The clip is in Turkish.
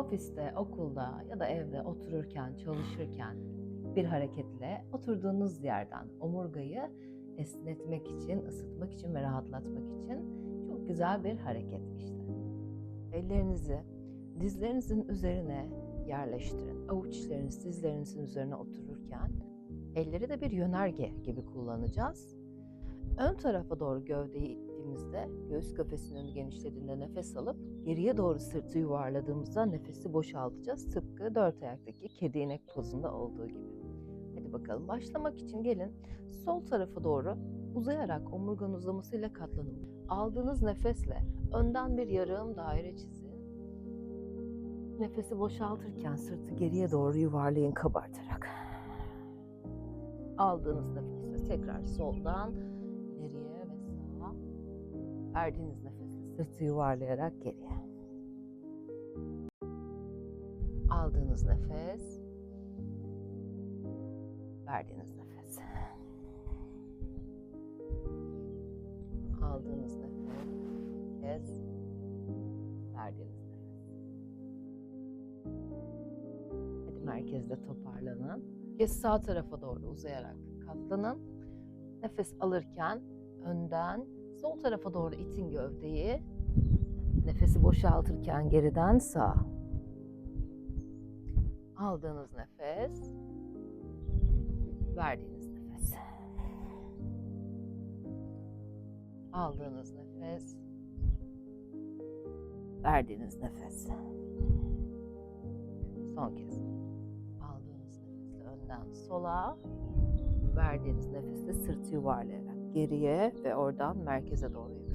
Ofiste, okulda ya da evde otururken, çalışırken bir hareketle oturduğunuz yerden omurgayı esnetmek için, ısıtmak için ve rahatlatmak için çok güzel bir hareket işte. Ellerinizi dizlerinizin üzerine yerleştirin. Avuç içleriniz dizlerinizin üzerine otururken elleri de bir yönerge gibi kullanacağız. Ön tarafa doğru gövdeyi ittiğimizde göğüs kafesinin önü genişlediğinde nefes alıp geriye doğru sırtı yuvarladığımızda nefesi boşaltacağız. Tıpkı dört ayaktaki kedi inek pozunda olduğu gibi. Hadi bakalım başlamak için gelin sol tarafa doğru uzayarak omurganın uzamasıyla katlanın. Aldığınız nefesle önden bir yarım daire çizin. Nefesi boşaltırken sırtı geriye doğru yuvarlayın kabartarak. Aldığınız nefesle tekrar soldan. Verdiğiniz nefesle sırtı yuvarlayarak geriye. Aldığınız nefes. Verdiğiniz nefes. Aldığınız nefes. Verdiğiniz nefes. Hadi merkezde toparlanın. Kes sağ tarafa doğru uzayarak katlanın. Nefes alırken önden sol tarafa doğru itin gövdeyi. Nefesi boşaltırken geriden sağ. Aldığınız nefes. Verdiğiniz nefes. Aldığınız nefes. Verdiğiniz nefes. Son kez. Aldığınız nefesle önden sola. Verdiğiniz nefesle sırtı yuvarlayarak geriye ve oradan merkeze doğru